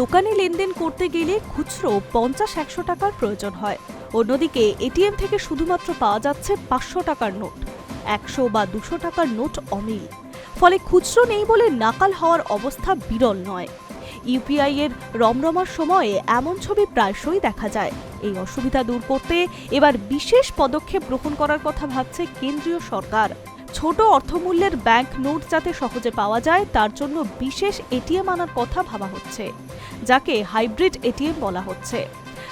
দোকানে লেনদেন করতে গেলে খুচরো পঞ্চাশ একশো টাকার প্রয়োজন হয়। অন্যদিকে এটিএম থেকে শুধুমাত্র পাওয়া যাচ্ছে পাঁচশো টাকার নোট, একশো বা দুশো টাকার নোট অমিল। ফলে খুচরো নেই বলে নাকাল হওয়ার অবস্থা বিরল নয়। ইউপিআই এর রমরমার সময়ে এমন ছবি প্রায়শই দেখা যায়। এই অসুবিধা দূর করতে এবার বিশেষ পদক্ষেপ গ্রহণ করার কথা ভাবছে কেন্দ্রীয় সরকার। ছোট অর্থমূল্যের ব্যাংক নোট যাতে সহজে পাওয়া যায়, তার জন্য বিশেষ এটিএম আনার কথা ভাবা হচ্ছে। যাকে হাইব্রিড এটিএম বলা হচ্ছে।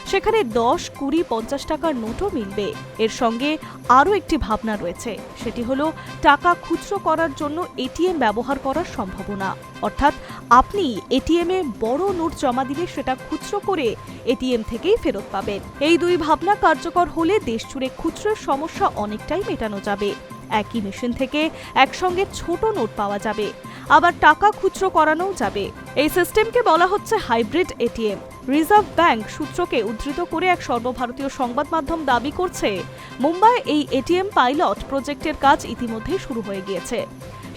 সেখানে দশ, কুড়ি, পঞ্চাশ টাকার নোটও মিলবে। এর সঙ্গে আরও একটি ভাবনা রয়েছে। সেটি হলো, টাকা খুচরো করার জন্য এটিএম ব্যবহার করার সম্ভাবনা। অর্থাৎ আপনি এটিএমে বড় নোট জমা দিলে সেটা খুচরো করে এটিএম থেকেই ফেরত পাবেন। এই দুই ভাবনা কার্যকর হলে দেশ জুড়ে খুচরোর সমস্যা অনেকটাই মেটানো যাবে। একই মেশিন থেকে একসঙ্গে ছোট নোট পাওয়া যাবে। আবার টাকা খুচরো করানোও যাবে। এই সিস্টেমকে বলা হচ্ছে হাইব্রিড এটিএম। রিজার্ভ ব্যাংক সূত্রকে উদ্ধৃত করে এক সর্বভারতীয় সংবাদ মাধ্যম দাবি করছে, মুম্বাই এই এটিএম পাইলট প্রজেক্টের কাজ ইতিমধ্যেই শুরু হয়ে গিয়েছে।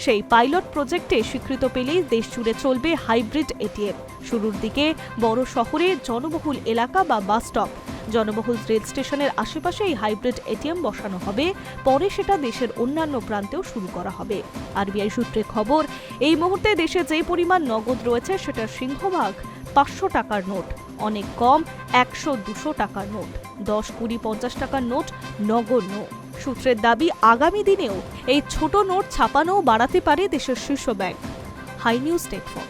সেই পাইলট প্রজেক্টে স্বীকৃত পেলেই দেশ জুড়ে চলবে হাইব্রিড এটিএম। শুরুর দিকে বড় শহরে জনবহুল এলাকা বা বাস স্টপ। জনবহুল রেল স্টেশনের আশেপাশে এই হাইব্রিড এটিএম বসানো হবে, পরে সেটা দেশের অন্যান্য প্রান্তেও শুরু করা হবে। আরবিআই সূত্রে খবর, এই মুহূর্তে দেশে যে পরিমাণ নগদ রয়েছে সেটার সিংহভাগ পাঁচশো টাকার নোট, অনেক কম একশো দুশো টাকার নোট, দশ, কুড়ি, পঞ্চাশ টাকার নোট নগণ্য। সূত্রের দাবি, আগামী দিনেও এই ছোট নোট ছাপানো বাড়াতে পারে দেশের শীর্ষ ব্যাংক। High news টেকফোন